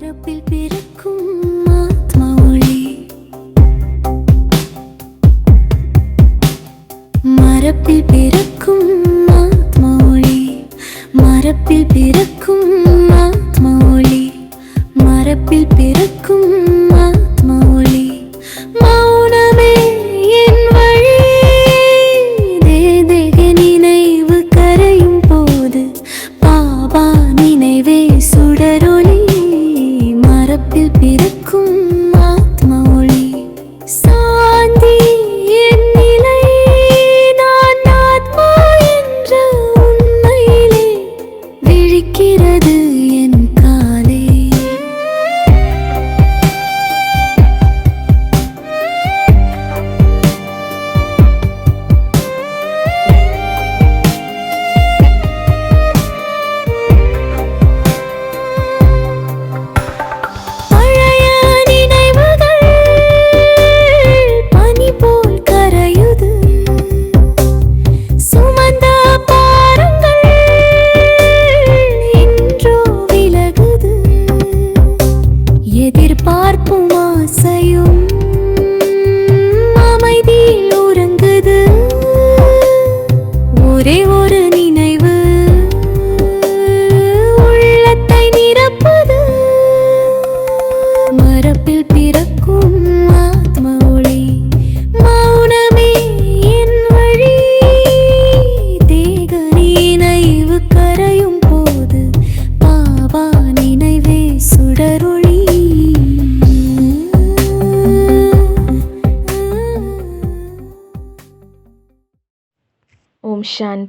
மரபில் பிறக்கும் ஆத்மா ஒளி. மரப்பில் ஆசையும் அமைதியில் உறங்குது. ஒரே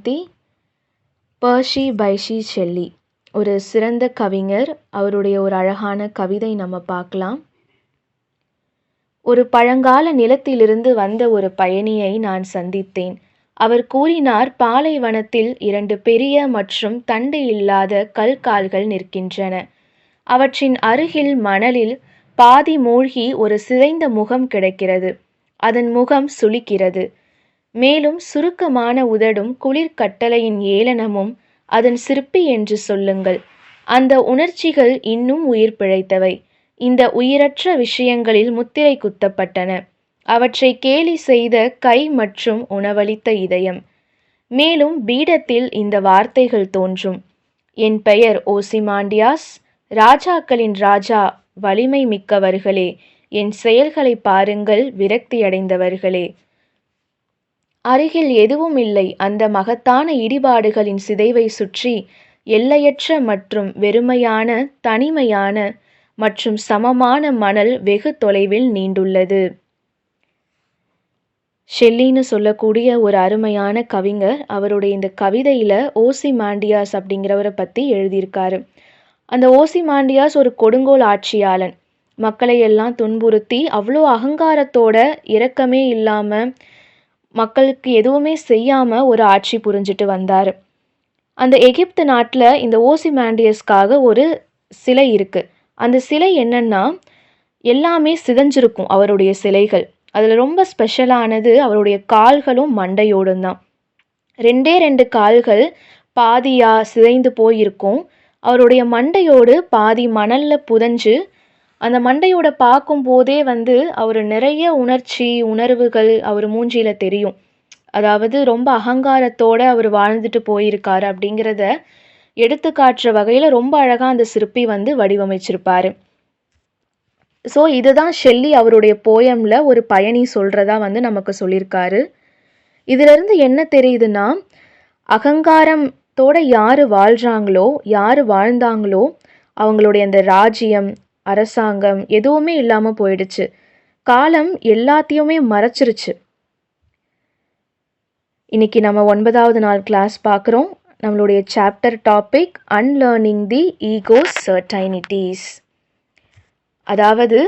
ஜெயந்தி பர்ஷி பைஷி செல்லி. ஒரு சிறந்த கவிஞர். அவருடைய ஒரு அழகான கவிதை நம்ம பார்க்கலாம். ஒரு பழங்கால நிலத்திலிருந்து வந்த ஒரு பயணியை நான் சந்தித்தேன். அவர் கூறினார் பாலைவனத்தில் இரண்டு பெரிய மற்றும் தண்டு இல்லாத கல்கால்கள் நிற்கின்றன. அவற்றின் அருகில் மணலில் பாதி மூழ்கி ஒரு சிதைந்த முகம் கிடைக்கிறது. அதன் முகம் சுளிக்கிறது. மேலும் சுருக்கமான உதடும் குளிர் கட்டளையின் ஏளனமும் அதன் சிற்பி என்று சொல்லுங்கள். அந்த உணர்ச்சிகள் இன்னும் உயிர் பிழைத்தவை. இந்த உயிரற்ற விஷயங்களில் முத்திரை குத்தப்பட்டன. அவற்றை கேலி செய்த கை மற்றும் உணவளித்த இதயம். மேலும் பீடத்தில் இந்த வார்த்தைகள் தோன்றும். என் பெயர் ஓசிமாண்டியாஸ். ராஜாக்களின் ராஜா வலிமை மிக்கவர்களே. என் செயல்களை பாருங்கள் விரக்தியடைந்தவர்களே. அருகில் எதுவும் இல்லை. அந்த மகத்தான இடிபாடுகளின் சிதைவை சுற்றி எல்லையற்ற மற்றும் வெறுமையான தனிமையான மற்றும் சமமான மணல் வெகு தொலைவில் நீண்டுள்ளது. ஷெல்லின்னு சொல்லக்கூடிய ஒரு அருமையான கவிஞர் அவருடைய இந்த கவிதையில் ஓசி மாண்டியாஸ் அப்படிங்கிறவரை பற்றி எழுதியிருக்காரு. அந்த ஓசி மாண்டியாஸ் ஒரு கொடுங்கோல் ஆட்சியாளன். மக்களை எல்லாம் துன்புறுத்தி அவ்வளோ அகங்காரத்தோட இரக்கமே இல்லாமல் மக்களுக்கு எதுவுமே செய்யாமல் ஒரு ஆட்சி புரிஞ்சிட்டு வந்தார். அந்த எகிப்து நாட்டில் இந்த ஓசி மாண்டியஸ்க்காக ஒரு சிலை இருக்குது அந்த சிலை என்னென்னா எல்லாமே சிதஞ்சிருக்கும் அவருடைய சிலைகள். அதில் ரொம்ப ஸ்பெஷலானது அவருடைய கால்களும் மண்டையோடும் தான். ரெண்டே ரெண்டு கால்கள் பாதியாக சிதைந்து போயிருக்கும். அவருடைய மண்டையோடு பாதி மணலில் புதஞ்சு அந்த மண்டையோட பார்க்கும் போதே வந்து அவர் நிறைய உணர்ச்சி உணர்வுகள் அவர் மூஞ்சியில் தெரியும். அதாவது ரொம்ப அகங்காரத்தோட அவர் வாழ்ந்துட்டு போயிருக்காரு அப்படிங்கிறத எடுத்து காட்டுற வகையில் ரொம்ப அழகாக அந்த சிற்பி வந்து வடிவமைச்சிருப்பாரு. ஸோ இதுதான் ஷெல்லி அவருடைய போயமில் ஒரு பயணி சொல்கிறதா வந்து நமக்கு சொல்லியிருக்காரு. இதிலிருந்து என்ன தெரியுதுன்னா அகங்காரத்தோட யார் வாழ்கிறாங்களோ யார் வாழ்ந்தாங்களோ அவங்களுடைய அந்த ராஜ்யம் அரசாங்கம் எதுவுமே இல்லாமல் போயிடுச்சு. காலம் எல்லாத்தையுமே மறைச்சிருச்சு. இன்னைக்கு நம்ம ஒன்பதாவது நாள் கிளாஸ் பார்க்குறோம். நம்மளுடைய chapter topic unlearning the ego certainties அதாவது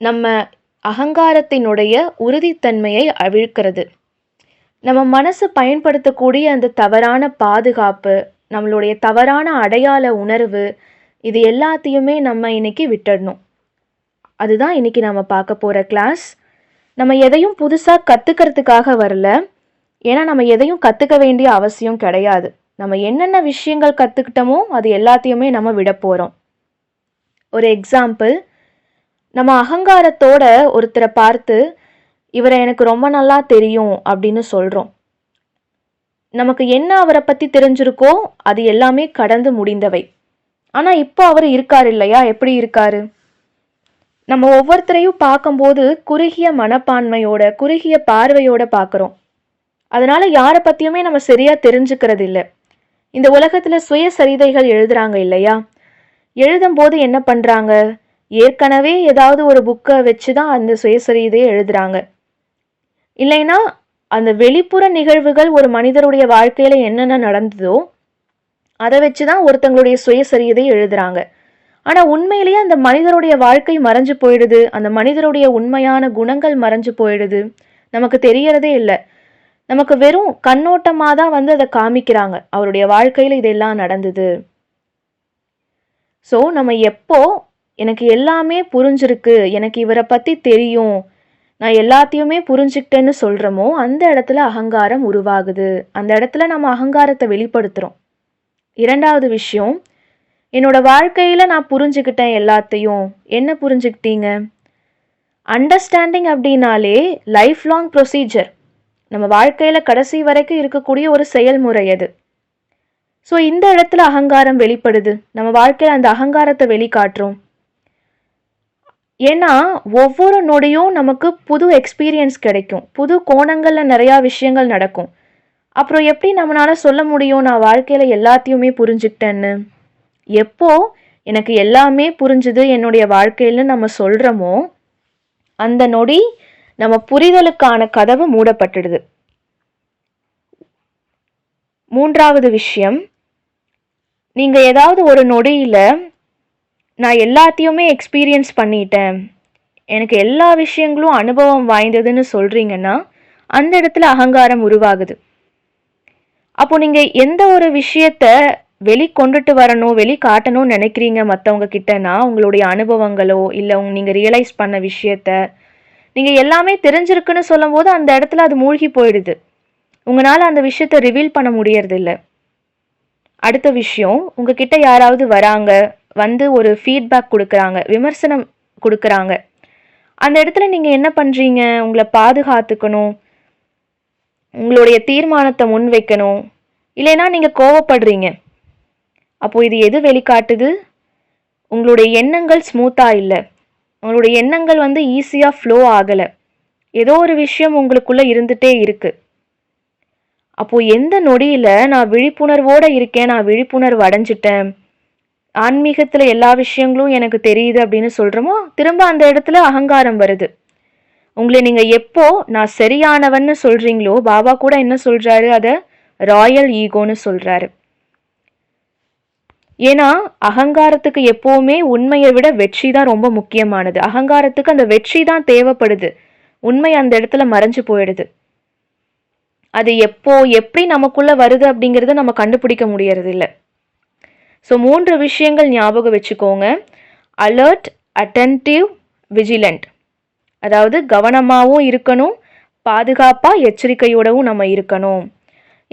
நம்ம அகங்காரத்தினுடைய உறுதித்தன்மையை அவிழ்க்கிறது. நம்ம மனசு பயன்படுத்தக்கூடிய அந்த தவறான பாதுகாப்பு நம்மளுடைய தவறான அடையாள உணர்வு இது எல்லாத்தையுமே நம்ம இன்னைக்கு விட்டுடணும் அதுதான் இன்னைக்கு நம்ம பார்க்க போகிற கிளாஸ் நம்ம எதையும் புதுசாக கற்றுக்கிறதுக்காக வரல. ஏன்னா நம்ம எதையும் கற்றுக்க வேண்டிய அவசியம் கிடையாது. நம்ம என்னென்ன விஷயங்கள் கற்றுக்கிட்டோமோ அது எல்லாத்தையுமே நம்ம விட போகிறோம் ஒரு எக்ஸாம்பிள் நம்ம அகங்காரத்தோட ஒருத்தரை பார்த்து இவரை எனக்கு ரொம்ப நல்லா தெரியும் அப்படின்னு சொல்கிறோம் நமக்கு என்ன அவரை பற்றி தெரிஞ்சிருக்கோ அது எல்லாமே கடந்து முடிந்தவை. ஆனால் இப்போ அவர் இருக்கார் இல்லையா? எப்படி இருக்காரு? நம்ம ஒவ்வொருத்தரையும் பார்க்கும்போது குறுகிய மனப்பான்மையோட குறுகிய பார்வையோட பார்க்குறோம். அதனால யாரை பற்றியுமே நம்ம சரியாக தெரிஞ்சுக்கிறது இல்லை இந்த உலகத்தில் சுயசரிதைகள் எழுதுறாங்க இல்லையா? எழுதும்போது என்ன பண்ணுறாங்க ஏற்கனவே ஏதாவது ஒரு புக்கை வச்சு தான் அந்த சுயசரிதையை எழுதுறாங்க. இல்லைன்னா அந்த வெளிப்புற நிகழ்வுகள் ஒரு மனிதருடைய வாழ்க்கையில் என்னென்ன நடந்ததோ அதை வச்சு தான் ஒருத்தங்களுடைய சுயசரியதை எழுதுறாங்க. ஆனால் உண்மையிலேயே அந்த மனிதருடைய வாழ்க்கை மறைஞ்சு போயிடுது அந்த மனிதருடைய உண்மையான குணங்கள் மறைஞ்சு போயிடுது நமக்கு தெரியறதே இல்லை. நமக்கு வெறும் கண்ணோட்டமாக தான் வந்து அதை காமிக்கிறாங்க. அவருடைய வாழ்க்கையில் இதெல்லாம் நடந்தது. ஸோ நம்ம எப்போ எனக்கு எல்லாமே புரிஞ்சிருக்கு எனக்கு இவரை பற்றி தெரியும் நான் எல்லாத்தையுமே புரிஞ்சுக்கிட்டேன்னு சொல்கிறோமோ அந்த இடத்துல அகங்காரம் உருவாகுது. அந்த இடத்துல நம்ம அகங்காரத்தை வெளிப்படுத்துகிறோம் இரண்டாவது விஷயம் என்னோட வாழ்க்கையில் நான் புரிஞ்சுக்கிட்டேன் எல்லாத்தையும் என்ன புரிஞ்சுக்கிட்டீங்க அண்டர்ஸ்டாண்டிங் அப்படின்னாலே லைஃப் லாங் ப்ரொசீஜர் நம்ம வாழ்க்கையில் கடைசி வரைக்கும் இருக்கக்கூடிய ஒரு செயல்முறை அது. ஸோ இந்த இடத்துல அகங்காரம் வெளிப்படுது. நம்ம வாழ்க்கையில் அந்த அகங்காரத்தை வெளிக்காட்டுறோம். ஏன்னா ஒவ்வொரு நொடியும் நமக்கு புது எக்ஸ்பீரியன்ஸ் கிடைக்கும். புது கோணங்களில் நிறையா விஷயங்கள் நடக்கும். அப்புறம் எப்படி நம்மளால சொல்ல முடியும்? நான் வாழ்க்கையில் எல்லாத்தையுமே புரிஞ்சுக்கிட்டேன்னு. எப்போ எனக்கு எல்லாமே புரிஞ்சுது என்னுடைய வாழ்க்கையிலன்னு நம்ம சொல்கிறோமோ அந்த நொடி நம்ம புரிதலுக்கான கதவு மூடப்பட்டுடுது. மூன்றாவது விஷயம் நீங்கள் ஏதாவது ஒரு நொடியில் நான் எல்லாத்தையுமே எக்ஸ்பீரியன்ஸ் பண்ணிட்டேன். எனக்கு எல்லா விஷயங்களும் அனுபவம் வாய்ந்ததுன்னு சொல்கிறீங்கன்னா அந்த இடத்துல அகங்காரம் உருவாகுது. அப்போ நீங்கள் எந்த ஒரு விஷயத்த வெளி கொண்டுட்டு வரணும் வெளி காட்டணும்னு நினைக்கிறீங்க மற்றவங்க கிட்டனா? உங்களுடைய அனுபவங்களோ இல்லை உங்க நீங்கள் ரியலைஸ் பண்ண விஷயத்த? நீங்கள் எல்லாமே தெரிஞ்சிருக்குன்னு சொல்லும்போது அந்த இடத்துல அது மூழ்கி போயிடுது. உங்களால் அந்த விஷயத்த ரிவீல் பண்ண முடியறதில்ல. அடுத்த விஷயம் உங்ககிட்ட யாராவது வராங்க வந்து ஒரு ஃபீட்பேக் கொடுக்குறாங்க விமர்சனம் கொடுக்குறாங்க. அந்த இடத்துல நீங்கள் என்ன பண்ணுறீங்க உங்களை பாதுகாத்துக்கணும். உங்களுடைய தீர்மானத்தை முன் வைக்கணும் இல்லைன்னா நீங்கள் கோவப்படுறீங்க. அப்போது இது எது வெளிக்காட்டுது? உங்களுடைய எண்ணங்கள் ஸ்மூத்தாக இல்லை. உங்களுடைய எண்ணங்கள் வந்து ஈஸியாக ஃப்ளோ ஆகலை. ஏதோ ஒரு விஷயம் உங்களுக்குள்ளே இருந்துகிட்டே இருக்குது அப்போது எந்த நொடியில் நான் விழிப்புணர்வோடு இருக்கேன் நான் விழிப்புணர்வு அடைஞ்சிட்டேன் ஆன்மீகத்தில் எல்லா விஷயங்களும் எனக்கு தெரியுது அப்படின்னு சொல்கிறோமோ திரும்ப அந்த இடத்துல அகங்காரம் வருது. உங்களை நீங்கள் எப்போ நான் சரியானவன்னு சொல்கிறீங்களோ பாபா கூட என்ன சொல்கிறாரு அதை ராயல் ஈகோன்னு சொல்கிறாரு ஏன்னா அகங்காரத்துக்கு எப்போவுமே உண்மையை விட வெற்றி தான் ரொம்ப முக்கியமானது. அகங்காரத்துக்கு அந்த வெற்றி தான் தேவைப்படுது. உண்மை அந்த இடத்துல மறைஞ்சு போயிடுது. அது எப்போ எப்படி நமக்குள்ளே வருது அப்படிங்கிறத நம்ம கண்டுபிடிக்க முடியறதில்ல. இல்லை ஸோ மூன்று விஷயங்கள் ஞாபகம் வச்சுக்கோங்க. அலர்ட் அட்டன்டிவ் விஜிலண்ட் அதாவது கவனமாகவும் இருக்கணும் பாதுகாப்பாக எச்சரிக்கையோடவும் நம்ம இருக்கணும்.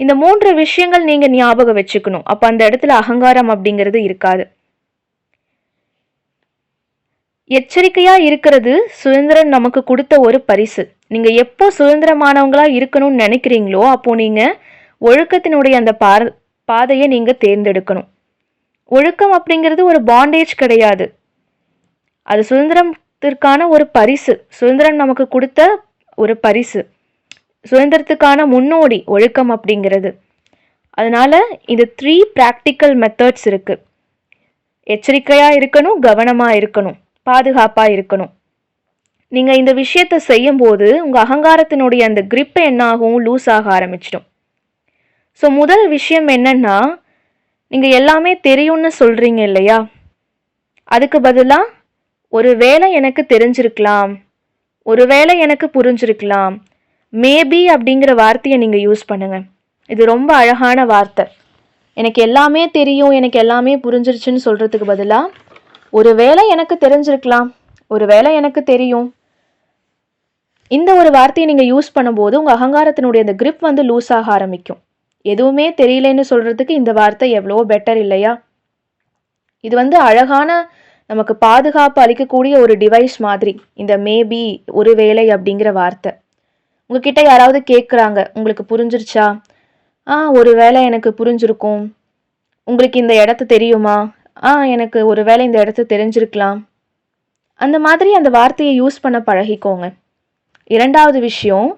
இந்த மூன்று விஷயங்கள் நீங்கள் ஞாபகம் வச்சுக்கணும். அப்போ அந்த இடத்துல அகங்காரம் அப்படிங்கிறது இருக்காது. எச்சரிக்கையாக இருக்கிறது சுதந்திரம் நமக்கு கொடுத்த ஒரு பரிசு. நீங்கள் எப்போ சுதந்திரமானவங்களாக இருக்கணும்னு நினைக்கிறீங்களோ அப்போது நீங்கள் ஒழுக்கத்தினுடைய அந்த பார் பாதையை நீங்கள் தேர்ந்தெடுக்கணும். ஒழுக்கம் அப்படிங்கிறது ஒரு பாண்டேஜ் கிடையாது. அது சுதந்திரம் சுதந்திரத்திற்கான ஒரு பரிசு. சுதந்திரம் நமக்கு கொடுத்த ஒரு பரிசு. சுதந்திரத்துக்கான முன்னோடி ஒழுக்கம் அப்படிங்கிறது. அதனால இந்த த்ரீ ப்ராக்டிக்கல் மெத்தட்ஸ் இருக்கு. எச்சரிக்கையாக இருக்கணும் கவனமாக இருக்கணும் பாதுகாப்பாக இருக்கணும். நீங்கள் இந்த விஷயத்தை செய்யும்போது உங்கள் அகங்காரத்தினுடைய அந்த கிரிப் என்ன ஆகும் லூஸ் ஆக ஆரம்பிச்சிடும். ஸோ முதல் விஷயம் என்னன்னா நீங்கள் எல்லாமே தெரியும்னு சொல்கிறீங்க இல்லையா? அதுக்கு பதிலாக ஒருவேளை எனக்கு தெரிஞ்சிருக்கலாம். ஒருவேளை எனக்கு புரிஞ்சிருக்கலாம். மேபி அப்படிங்கிற வார்த்தையை நீங்கள் யூஸ் பண்ணுங்கள் இது ரொம்ப அழகான வார்த்தை. எனக்கு எல்லாமே தெரியும் எனக்கு எல்லாமே புரிஞ்சிருச்சுன்னு சொல்கிறதுக்கு பதிலாக ஒருவேளை எனக்கு தெரிஞ்சிருக்கலாம். ஒருவேளை எனக்கு தெரியும். இந்த ஒரு வார்த்தையை நீங்கள் யூஸ் பண்ணும்போது உங்கள் அகங்காரத்தினுடைய அந்த கிரிப் வந்து லூஸ் ஆக ஆரம்பிக்கும். எதுவுமே தெரியலன்னு சொல்கிறதுக்கு இந்த வார்த்தை எவ்வளோ பெட்டர் இல்லையா? இது வந்து அழகான நமக்கு பாதுகாப்பு அளிக்கக்கூடிய ஒரு டிவைஸ் மாதிரி இந்த மேபி ஒருவேளை அப்படிங்கிற வார்த்தை. உங்ககிட்ட யாராவது கேட்குறாங்க உங்களுக்கு புரிஞ்சிருச்சா? ஆ ஒரு வேளை எனக்கு புரிஞ்சிருக்கும். உங்களுக்கு இந்த இடத்த தெரியுமா? ஆ எனக்கு ஒரு வேளை இந்த இடத்த தெரிஞ்சிருக்கலாம். அந்த மாதிரி அந்த வார்த்தையை யூஸ் பண்ண பழகிக்கோங்க. இரண்டாவது விஷயம்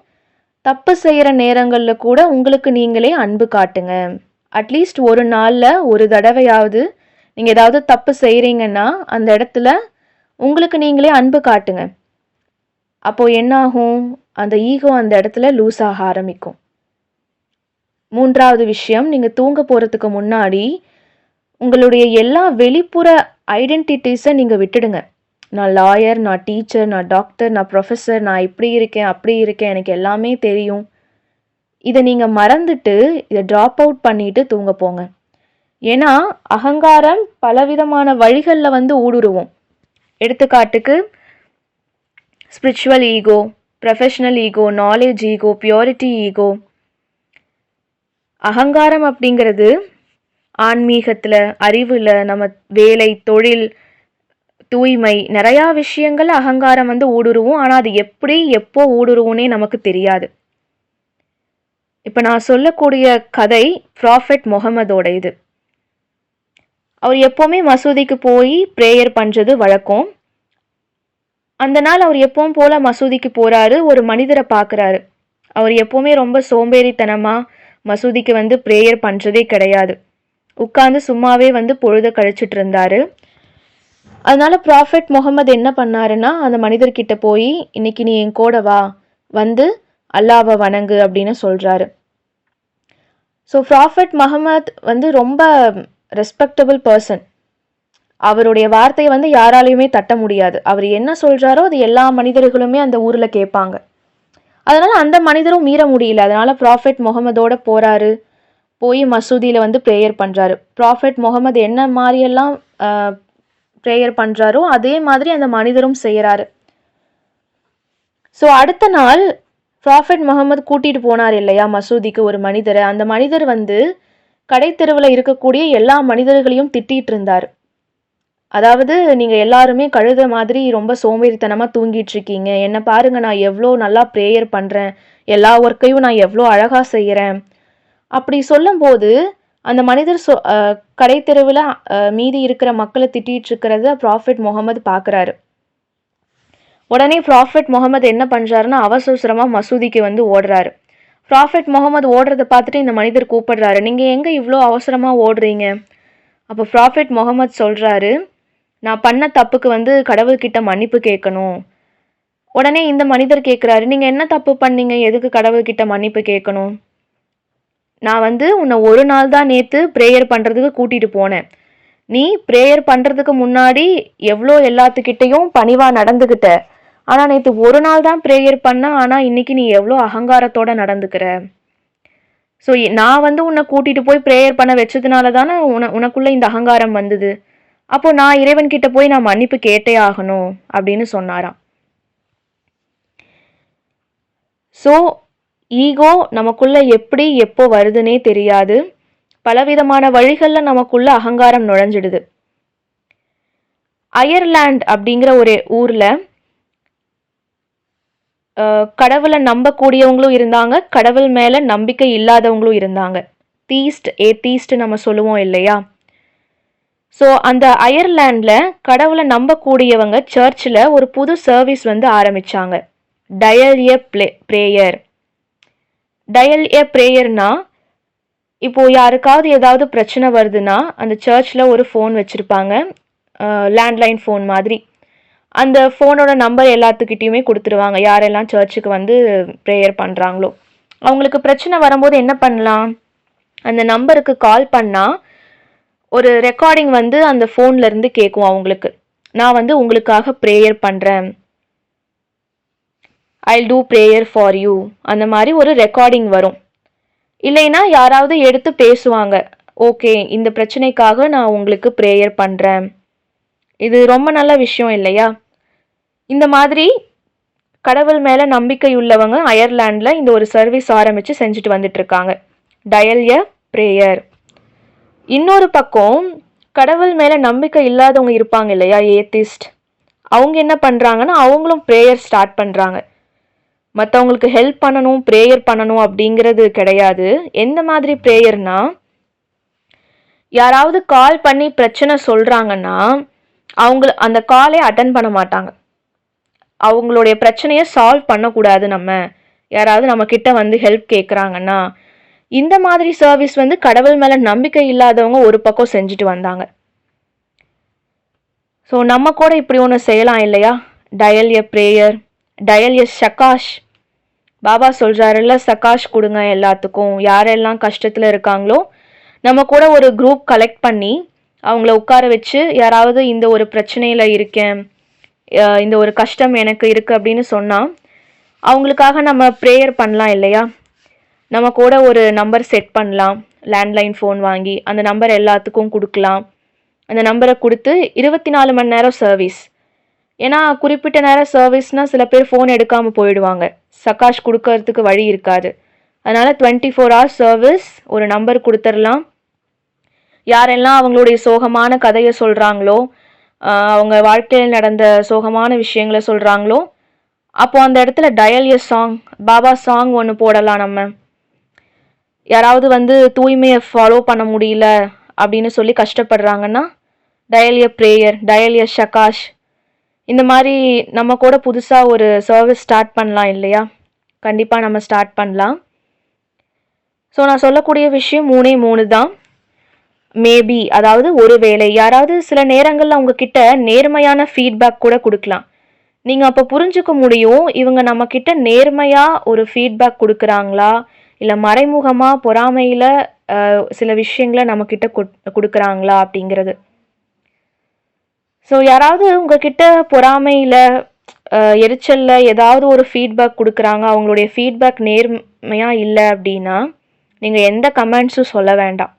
தப்பு செய்கிற நேரங்களில் கூட உங்களுக்கு நீங்களே அன்பு காட்டுங்க. அட்லீஸ்ட் ஒரு நாளில் ஒரு தடவையாவது நீங்கள் ஏதாவது தப்பு செய்கிறீங்கன்னா அந்த இடத்துல உங்களுக்கு நீங்களே அன்பு காட்டுங்க. அப்போது என்னாகும்? அந்த ஈகோ அந்த இடத்துல லூஸ் ஆக ஆரம்பிக்கும். மூன்றாவது விஷயம் நீங்கள் தூங்க போகிறதுக்கு முன்னாடி உங்களுடைய எல்லா வெளிப்புற ஐடென்டிட்டிஸை நீங்கள் விட்டுடுங்க. நான் லாயர் நான் டீச்சர் நான் டாக்டர் நான் ப்ரொஃபஸர் நான் இப்படி இருக்கேன் அப்படி இருக்கேன் எனக்கு எல்லாமே தெரியும். இதை நீங்கள் மறந்துட்டு இதை ட்ராப் அவுட் பண்ணிட்டு தூங்க போங்க. ஏன்னா அகங்காரம் பலவிதமான வழிகளில் வந்து ஊடுருவோம். எடுத்துக்காட்டுக்கு spiritual ego professional ego knowledge ego purity ego அகங்காரம் அப்படிங்கிறது ஆன்மீகத்தில் அறிவில் நம்ம வேலை தொழில் தூய்மை நிறையா விஷயங்கள் அகங்காரம் வந்து ஊடுருவும். ஆனால் அது எப்படி எப்போ ஊடுருவோன்னே நமக்கு தெரியாது. இப்போ நான் சொல்லக்கூடிய கதை ப்ராஃபெட் முகமதோட இது. அவர் எப்போவுமே மசூதிக்கு போய் ப்ரேயர் பண்ணுறது வழக்கம். அந்த நாள் அவர் எப்பவும் போல் மசூதிக்கு போகிறாரு ஒரு மனிதரை பார்க்குறாரு. அவர் எப்போவுமே ரொம்ப சோம்பேறித்தனமாக மசூதிக்கு வந்து ப்ரேயர் பண்ணுறதே கிடையாது. உட்காந்து சும்மாவே வந்து பொழுத கழிச்சிட்டு இருந்தாரு. அதனால ப்ராஃபெட் முகமது என்ன பண்ணாருன்னா அந்த மனிதர்கிட்ட போய் இன்னைக்கு நீ என் கூட வா வந்து அல்லாவை வணங்கு அப்படின்னு சொல்கிறாரு ஸோ ப்ராஃபெட் முகமது வந்து ரொம்ப ரெஸ்பெக்டபிள் பர்சன் அவருடைய வார்த்தையை வந்து யாராலையுமே தட்ட முடியாது. அவர் என்ன சொல்கிறாரோ அது எல்லா மனிதர்களுமே அந்த ஊரில் கேட்பாங்க. அதனால் அந்த மனிதரும் மீற முடியல. அதனால் ப்ராஃபெட் முகமதோட போகிறாரு போய் மசூதியில் வந்து ப்ரேயர் பண்ணுறாரு ப்ராஃபெட் முகமது என்ன மாதிரியெல்லாம் ப்ரேயர் பண்ணுறாரோ அதே மாதிரி அந்த மனிதரும் செய்கிறாரு ஸோ அடுத்த நாள் ப்ராஃபெட் முகமது கூட்டிகிட்டு போனார் இல்லையா மசூதிக்கு ஒரு மனிதரை. அந்த மனிதர் வந்து கடைத்தெருவில் இருக்கக்கூடிய எல்லா மனிதர்களையும் திட்டிகிட்டு இருந்தார் அதாவது நீங்கள் எல்லாருமே கழுத மாதிரி ரொம்ப சோம்பேறித்தனமாக தூங்கிட்டு இருக்கீங்க என்னை பாருங்க நான் எவ்வளோ நல்லா ப்ரேயர் பண்ணுறேன் எல்லா ஒர்க்கையும் நான் எவ்வளோ அழகாக செய்கிறேன் அப்படி சொல்லும்போது அந்த மனிதர் சொ கடைத்தெருவில் மீதி இருக்கிற மக்களை திட்டிகிட்டு இருக்கிறத ப்ராஃபெட் முகமது பார்க்குறாரு உடனே ப்ராஃபெட் முகமது என்ன பண்ணுறாருன்னா அவசரமாக மசூதிக்கு வந்து ஓடுறாரு. ப்ராஃபெட் முகமது ஓடுறத பார்த்துட்டு இந்த மனிதர் கூப்பிடுறாரு. நீங்கள் எங்கே இவ்வளோ அவசரமாக ஓடுறீங்க? அப்போ ப்ராஃபெட் முகமது சொல்கிறாரு நான் பண்ண தப்புக்கு வந்து கடவுள்கிட்ட மன்னிப்பு கேட்கணும். உடனே இந்த மனிதர் கேட்குறாரு நீங்கள் என்ன தப்பு பண்ணீங்க? எதுக்கு கடவுள்கிட்ட மன்னிப்பு கேட்கணும்? நான் வந்து உன்னை ஒரு நாள் தான் நேற்று ப்ரேயர் பண்ணுறதுக்கு கூட்டிகிட்டு போனேன். நீ ப்ரேயர் பண்ணுறதுக்கு முன்னாடி எவ்வளோ எல்லாத்துக்கிட்டேயும் பணிவாக நடந்துக்கிட்ட ஆனால் நேற்று ஒரு நாள் தான் ப்ரேயர் பண்ண ஆனால் இன்னைக்கு நீ எவ்வளோ அகங்காரத்தோடு நடந்துக்கிற? ஸோ நான் வந்து உன்னை கூட்டிகிட்டு போய் ப்ரேயர் பண்ண வச்சதுனால தானே உன உனக்குள்ளே இந்த அகங்காரம் வந்தது. அப்போது நான் இறைவன்கிட்ட போய் நான் மன்னிப்பு கேட்டே ஆகணும் அப்படின்னு சொன்னாராம். ஸோ ஈகோ நமக்குள்ளே எப்படி எப்போ வருதுன்னே தெரியாது. பலவிதமான வழிகளில் நமக்குள்ள அகங்காரம் நுழைஞ்சிடுது. அயர்லாண்ட் அப்படிங்கிற ஒரு ஊரில் கடவுளை நம்பக்கூடியவங்களும் இருந்தாங்க. கடவுள் மேலே நம்பிக்கை இல்லாதவங்களும் இருந்தாங்க. தீஸ்ட் ஏ தீஸ்ட் நம்ம சொல்லுவோம் இல்லையா? ஸோ அந்த அயர்லாண்டில் கடவுளை நம்பக்கூடியவங்க சர்ச்சில் ஒரு புது சர்வீஸ் வந்து ஆரம்பித்தாங்க dial a play prayer. Dial a ப்ரேயர்னா இப்போது யாருக்காவது ஏதாவது பிரச்சனை வருதுன்னா அந்த சர்ச்சில் ஒரு ஃபோன் வச்சுருப்பாங்க. லேண்ட்லைன் ஃபோன் மாதிரி. அந்த ஃபோனோட நம்பர் எல்லாத்துக்கிட்டேயுமே கொடுத்துருவாங்க. யாரெல்லாம் சர்ச்சுக்கு வந்து ப்ரேயர் பண்ணுறாங்களோ அவங்களுக்கு பிரச்சனை வரும்போது என்ன பண்ணலாம்? அந்த நம்பருக்கு கால் பண்ணால் ஒரு ரெக்கார்டிங் வந்து அந்த ஃபோன்லேருந்து கேட்கும் அவங்களுக்கு. நான் வந்து உங்களுக்காக ப்ரேயர் பண்ணுறேன் I do prayer for you அந்த மாதிரி ஒரு ரெக்கார்டிங் வரும். இல்லைன்னா யாராவது எடுத்து பேசுவாங்க. ஓகே இந்த பிரச்சனைக்காக நான் உங்களுக்கு ப்ரேயர் பண்ணுறேன் இது ரொம்ப நல்ல விஷயம் இல்லையா? இந்த மாதிரி கடவுள் மேலே நம்பிக்கை உள்ளவங்க அயர்லாண்டில் இந்த ஒரு சர்வீஸ் ஆரம்பித்து செஞ்சுட்டு வந்துட்டுருக்காங்க. டயல் எ ப்ரேயர் இன்னொரு பக்கம் கடவுள் மேலே நம்பிக்கை இல்லாதவங்க இருப்பாங்க இல்லையா ஏத்திஸ்ட் அவங்க என்ன பண்ணுறாங்கன்னா அவங்களும் ப்ரேயர் ஸ்டார்ட் பண்ணுறாங்க மற்றவங்களுக்கு ஹெல்ப் பண்ணணும் ப்ரேயர் பண்ணணும் அப்படிங்கிறது கிடையாது. எந்த மாதிரி ப்ரேயர்னா யாராவது கால் பண்ணி பிரச்சனை சொல்கிறாங்கன்னா அவங்க அந்த காலே அட்டன் பண்ண மாட்டாங்க. அவங்களுடைய பிரச்சனையை சால்வ் பண்ணக்கூடாது நம்ம. யாராவது நம்ம கிட்ட வந்து ஹெல்ப் கேட்குறாங்கன்னா இந்த மாதிரி சர்வீஸ் வந்து கடவுள் மேலே நம்பிக்கை இல்லாதவங்க ஒரு பக்கம் செஞ்சுட்டு வந்தாங்க. ஸோ நம்ம கூட இப்படி ஒன்று செய்யலாம் இல்லையா? Dial a prayer dial a Sakash Baba சொல்கிறாருல்ல சகாஷ் கொடுங்க எல்லாத்துக்கும். யாரெல்லாம் கஷ்டத்தில் இருக்காங்களோ நம்ம கூட ஒரு குரூப் கலெக்ட் பண்ணி அவங்கள உட்கார வச்சு யாராவது இந்த ஒரு பிரச்சனையில் இருக்கேன் இந்த ஒரு கஷ்டம் எனக்கு இருக்குது அப்படின்னு சொன்னால் அவங்களுக்காக நம்ம ப்ரேயர் பண்ணலாம் இல்லையா? நம்ம கூட ஒரு நம்பர் செட் பண்ணலாம். லேண்ட்லைன் ஃபோன் வாங்கி அந்த நம்பர் எல்லாத்துக்கும் கொடுக்கலாம். அந்த நம்பரை கொடுத்து இருபத்தி நாலு மணி நேரம் சர்வீஸ் ஏன்னா குறிப்பிட்ட நேரம் சர்வீஸ்னால் சில பேர் ஃபோன் எடுக்காமல் போயிடுவாங்க. சகாஷ் கொடுக்கறதுக்கு வழி இருக்காது. அதனால் டுவெண்ட்டி ஃபோர் ஹவர்ஸ் சர்வீஸ் ஒரு நம்பர் கொடுத்துடலாம் யாரெல்லாம் அவங்களுடைய சோகமான கதையை சொல்கிறாங்களோ அவங்க வாழ்க்கையில் நடந்த சோகமான விஷயங்களை சொல்கிறாங்களோ அப்போது அந்த இடத்துல dial a song Baba song ஒன்று போடலாம் நம்ம. யாராவது வந்து தூய்மையை ஃபாலோ பண்ண முடியல அப்படின்னு சொல்லி கஷ்டப்படுறாங்கன்னா dial a prayer dial a ஷகாஷ் இந்த மாதிரி நம்ம கூட புதுசாக ஒரு சர்வீஸ் ஸ்டார்ட் பண்ணலாம் இல்லையா? கண்டிப்பாக நம்ம ஸ்டார்ட் பண்ணலாம். ஸோ நான் சொல்லக்கூடிய விஷயம் மூணே மூணு தான். மேபி அதாவது ஒருவேளை யாராவது சில நேரங்களில் உங்ககிட்ட நேர்மையான ஃபீட்பேக் கூட கொடுக்கலாம். நீங்கள் அப்போ புரிஞ்சுக்க முடியும் இவங்க நம்மக்கிட்ட நேர்மையாக ஒரு ஃபீட்பேக் கொடுக்குறாங்களா? இல்லை மறைமுகமாக பொறாமையில் சில விஷயங்களை நம்மக்கிட்ட கொடுக்குறாங்களா அப்படிங்கிறது. ஸோ யாராவது உங்ககிட்ட பொறாமையில் எரிச்சலில் ஏதாவது ஒரு ஃபீட்பேக் கொடுக்குறாங்க அவங்களுடைய ஃபீட்பேக் நேர்மையாக இல்லை அப்படின்னா நீங்கள் எந்த கமெண்ட்ஸும் சொல்ல வேண்டாம்.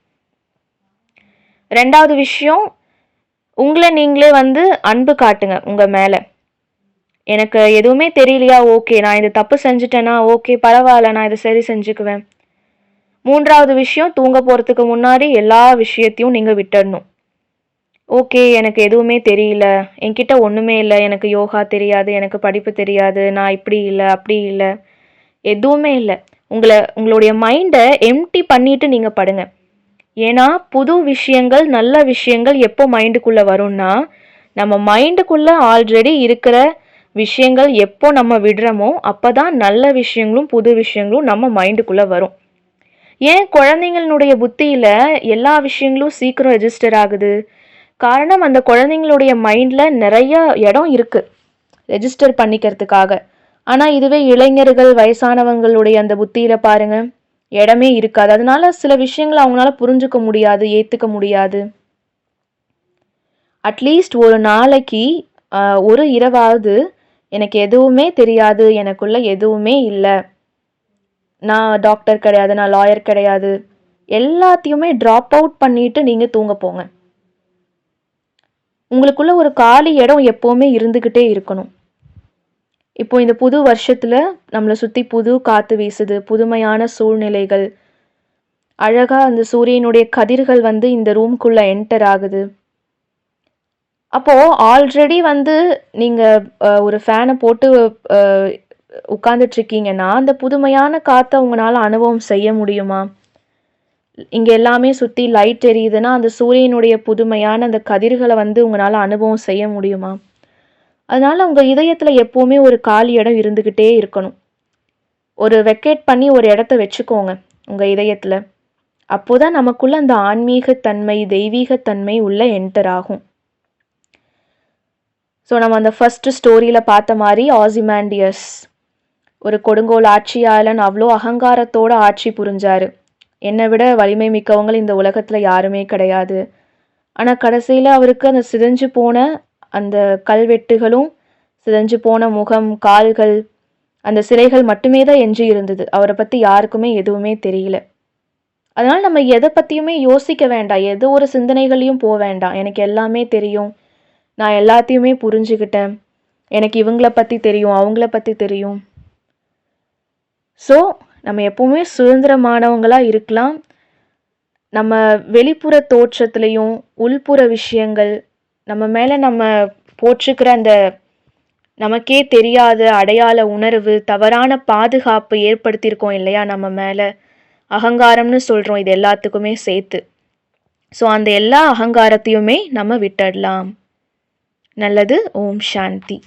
ரெண்டாவது விஷயம் உங்களை நீங்களே வந்து அன்பு காட்டுங்க உங்கள் மேலே. எனக்கு எதுவுமே தெரியலையா? ஓகே நான் இது தப்பு செஞ்சுட்டேன்னா ஓகே பரவாயில்ல நான் இதை சரி செஞ்சுக்குவேன். மூன்றாவது விஷயம் தூங்க போகிறதுக்கு முன்னாடி எல்லா விஷயத்தையும் நீங்கள் விட்டுடணும் ஓகே எனக்கு எதுவுமே தெரியல. என்கிட்ட ஒன்றுமே இல்லை. எனக்கு யோகா தெரியாது. எனக்கு படிப்பு தெரியாது. நான் இப்படி இல்லை அப்படி இல்லை. எதுவுமே இல்லை. உங்களை உங்களுடைய மைண்டை எம்டி பண்ணிட்டு நீங்கள் படுங்க. ஏன்னா புது விஷயங்கள் நல்ல விஷயங்கள் எப்போ மைண்டுக்குள்ளே வரும்னா நம்ம மைண்டுக்குள்ளே ஆல்ரெடி இருக்கிற விஷயங்கள் எப்போ நம்ம விடுறோமோ அப்போ தான் நல்ல விஷயங்களும் புது விஷயங்களும் நம்ம மைண்டுக்குள்ளே வரும். ஏன் குழந்தைங்களுடைய புத்தியில் எல்லா விஷயங்களும் சீக்கிரம் ரெஜிஸ்டர் ஆகுது? காரணம் அந்த குழந்தைங்களுடைய மைண்டில் நிறைய இடம் இருக்குது ரெஜிஸ்டர் பண்ணிக்கிறதுக்காக. ஆனால் இதுவே இளைஞர்கள் வயசானவங்களுடைய அந்த புத்தியில் பாருங்கள் இடமே இருக்காது. அதனால சில விஷயங்களை அவங்களால புரிஞ்சுக்க முடியாது ஏற்றுக்க முடியாது. அட்லீஸ்ட் ஒரு நாளைக்கு ஒரு இரவாவது எனக்கு எதுவுமே தெரியாது எனக்குள்ள எதுவுமே இல்லை. நான் டாக்டர் கிடையாது நான் லாயர் கிடையாது. எல்லாத்தையுமே ட்ராப் அவுட் பண்ணிட்டு நீங்கள் தூங்க போங்க. உங்களுக்குள்ள ஒரு காலி இடம் எப்போவுமே இருந்துக்கிட்டே இருக்கணும். இப்போ இந்த புது வருஷத்தில் நம்மளை சுற்றி புது காற்று வீசுது புதுமையான சூழ்நிலைகள். அழகாக அந்த சூரியனுடைய கதிர்கள் வந்து இந்த ரூம்குள்ளே என்டர் ஆகுது. அப்போது ஆல்ரெடி வந்து நீங்கள் ஒரு ஃபேனை போட்டு உட்காந்துட்ருக்கீங்கன்னா அந்த புதுமையான காற்றை உங்களால் அனுபவம் செய்ய முடியுமா? இங்கே எல்லாமே சுற்றி லைட் எரியுதுன்னா அந்த சூரியனுடைய புதுமையான அந்த கதிர்களை வந்து உங்களால் அனுபவம் செய்ய முடியுமா? அதனால் உங்கள் இதயத்தில் எப்போவுமே ஒரு காலி இடம் இருந்துக்கிட்டே இருக்கணும். ஒரு வெக்கேட் பண்ணி ஒரு இடத்த வச்சுக்கோங்க உங்கள் இதயத்தில். அப்போதான் நமக்குள்ள அந்த ஆன்மீகத்தன்மை தெய்வீகத்தன்மை உள்ள என்டர் ஆகும். ஸோ நம்ம அந்த ஃபஸ்ட்டு ஸ்டோரியில் பார்த்த மாதிரி ஆசிமாண்டியஸ் ஒரு கொடுங்கோல் ஆட்சியாளன் அவ்வளோ அகங்காரத்தோட ஆட்சி புரிஞ்சார். என்னை விட வலிமை மிக்கவங்க இந்த உலகத்தில் யாருமே கிடையாது. ஆனால் கடைசியில் அவருக்கு அந்த சிதைஞ்சு போன அந்த கல்வெட்டுகளும் சிதைஞ்சு போன முகம் கால்கள் அந்த சிலைகள் மட்டுமே தான் எஞ்சி இருந்தது. அவரை பற்றி யாருக்குமே எதுவுமே தெரியல. அதனால் நம்ம எதை பற்றியுமே யோசிக்க வேண்டாம். எது ஒரு சிந்தனைகளையும் போக வேண்டாம். எனக்கு எல்லாமே தெரியும். நான் எல்லாத்தையுமே புரிஞ்சுக்கிட்டேன். எனக்கு இவங்கள பற்றி தெரியும் அவங்கள பற்றி தெரியும். ஸோ நம்ம எப்போவுமே சுதந்திரமானவங்களாக இருக்கலாம். நம்ம வெளிப்புற தோற்றத்துலேயும் உள்புற விஷயங்கள் நம்ம மேலே நம்ம போற்றுக்கிற அந்த நமக்கே தெரியாத அடையாள உணர்வு தவறான பாதுகாப்பு ஏற்படுத்தியிருக்கோம் இல்லையா நம்ம மேலே? அகங்காரம்னு சொல்கிறோம் இது எல்லாத்துக்குமே சேர்த்து. ஸோ அந்த எல்லா அகங்காரத்தையுமே நம்ம விட்டுடலாம். நல்லது ஓம் சாந்தி.